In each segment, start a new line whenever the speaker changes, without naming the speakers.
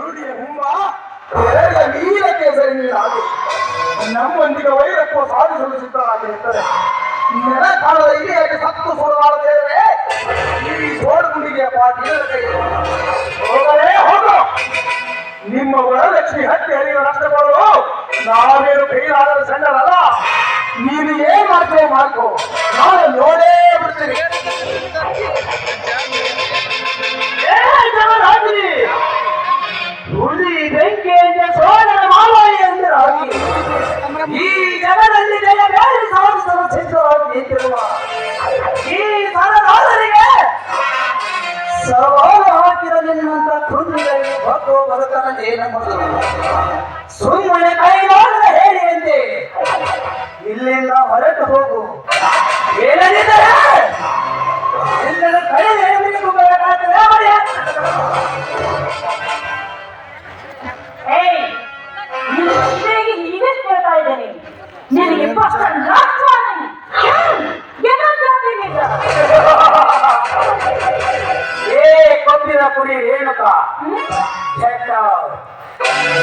ಸುರುಳಿಯ ಹುಂಬ ಎರಡ ಕೇಸರಿ ನೀರಾಗಿ ನಮ್ಮೊಂದಿಗೆ ವೈರತ್ವ ಸಾಧಿಸಲು ಸಿದ್ಧರಾಗಿರುತ್ತದೆ ನೆಲ ಕಾಲದ ಇಲ್ಲಿಯಾಗಿ ಸತ್ತು ಸುರವಾಡದೇವರೇ ಈ ಸೋಡುಗುಂಡಿಗೆ ಹೋಗಲೇ ಹೋಗು. ನಿಮ್ಮ ವರಲಕ್ಷ್ಮಿ ಹತ್ತಿ ಹರಿಯುವ ನಷ್ಟಗಳು ನಾವೇನು ಕೈಲಾಡಲು ಸಣ್ಣರಲ್ಲ. ನೀನು ಏನ್ ಮಾಡ್ತೇವೆ ಮಾಡ್ಕೋ. ನಾವೆಲ್ಲ ಬೆಂಕಿಯಿಂದ ಸೋದರ ಮಾಲಾಯಿ ಎಂದಿರಾಗಿ ಈ ಜಗದಲ್ಲಿ ಜಯ ಬೇರೆ ಸಾಧಿಸಲು ಸಿದ್ಧವಾಗಿ ನಿಂತಿರುವ ಈ ಸರದಾರರಿಗೆ ಸವಾಲು ಹಾಕಿದ ನಿನ್ನಂತ ಕುಂದಿಗಳಿಗೆ ಹೊತ್ತು ಬದುಕನಲ್ಲಿ ನಮ್ಮದು ಸುಮ್ಮನೆ ಹೇಳಿ ಎಂದೆ ಇಲ್ಲಿಂದ ಹೊರಟು ಹೋಗು. ಏನಂದಿದ್ದಾರೆ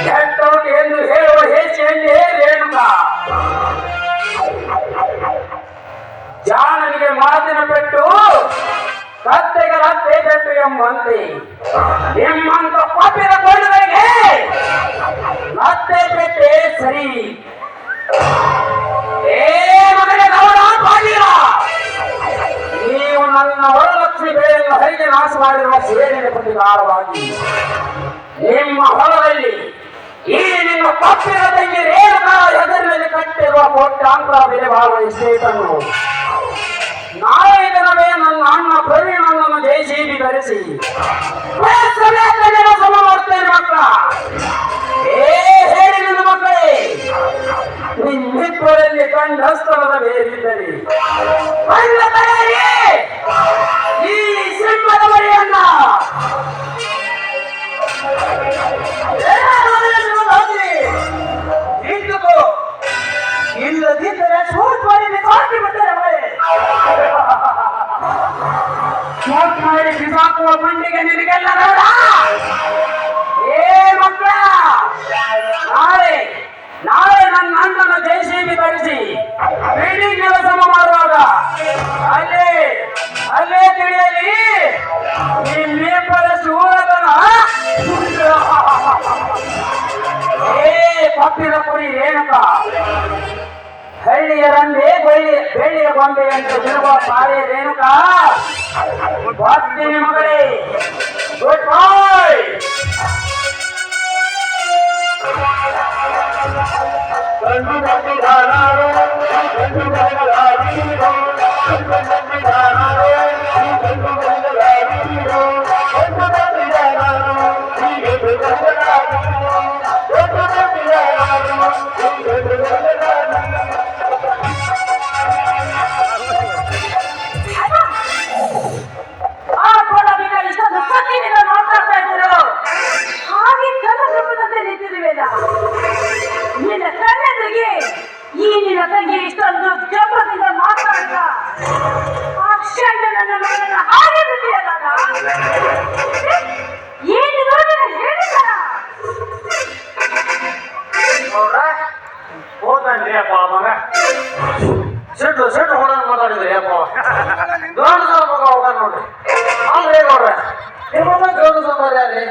ಗೆಟ್ ಔಟ್ ಎಂದು ಹೇಳುವ ಹೆಚ್ಚೆಂದೇ ರೇಣುಕ ಜಾಣನಿಗೆ ಮಾತಿನ ಪೆಟ್ಟು ಕತ್ತೆಗೆ ರತ್ತೆ ಪೆಟ್ಟು ಎಂಬಂತೆ. ನಿಮ್ಮಂತ ಪಾಪಿನ ಕೊಳ್ಳುಗಳಿಗೆ ಮತ್ತೆ ಪೆಟ್ಟೆ ಸರಿ. ಹರಿಗೆ ನಾಶ ಮಾಡಿರುವ ಸೇಡಿನ ಪ್ರತಿಕಾರವಾಗಿ. ನಿಮ್ಮ ಹೊಲದಲ್ಲಿ ಈ ನಿಮ್ಮ ಪಕ್ಷದ ತಂಗಿ ರೇಣುಕಾ ಹೆಸರಿನಲ್ಲಿ ಕಟ್ಟಿರುವ ಕೋಟ್ಯಾಂತರ ಬೆಲೆ ಬಾಳುವ ಎಸ್ಟೇಟನ್ನು ನಾಳೆ ದಿನವೇ ನನ್ನ ಅಣ್ಣ ಪ್ರವೀಣನನ್ನು ಜೆಸಿಬಿ ಧರಿಸಿ ಸಮ ಮಾಡ್ತೇನೆ ಮಕ್ಕಳ. ಏ, ಹೇಳಿ ನನ್ನ ಮಕ್ಕಳೇ ನಿಮ್ಮಿಬ್ಬರಲ್ಲಿ ಕಂಡ ಸ್ಥಳದ ಬೇರಿದ್ದರೆ ಇಲ್ಲದಿದ್ದರೆ ಶೂಟ್ ಮಾಡಿ ಬಿಸಾಕಿ ಬಿಟ್ಟರೆ ಮಳೆ ಶೂಟ್ ಮಾಡಿ ಬಿಸಾಕುವ ಮಂಡಿಗೆ ನಿನಗೆಲ್ಲ ಬೇಡ. ಬೆಳ್ಳಿ ಬೆಳ್ಳಿಯ ಗೊಂಬೆ ಅಂತ ತಿರುವ ಪಾರೆ ರೇಣುಕ ಬರ್ತೀನಿ ಮಗಳೇ ಹೋದ್ರಿ ಅಪ್ಪ ಮಗ? ಸಿಟ್ಟು ಸಿಟ್ಟು ಹೊಡೆದು ಮಾತಾಡಿದ್ರಿ, ಅಪ್ಪ. ದೊಡ್ಡ ಸ್ವಲ್ಪ ಹೋಗ ನೋಡ್ರಿ. ಅಲ್ರಿ ನೋಡ್ರಿ? ನಿಮ್ಮ ಗೌಡ ಸೌಂದರ್ಯ ರೀ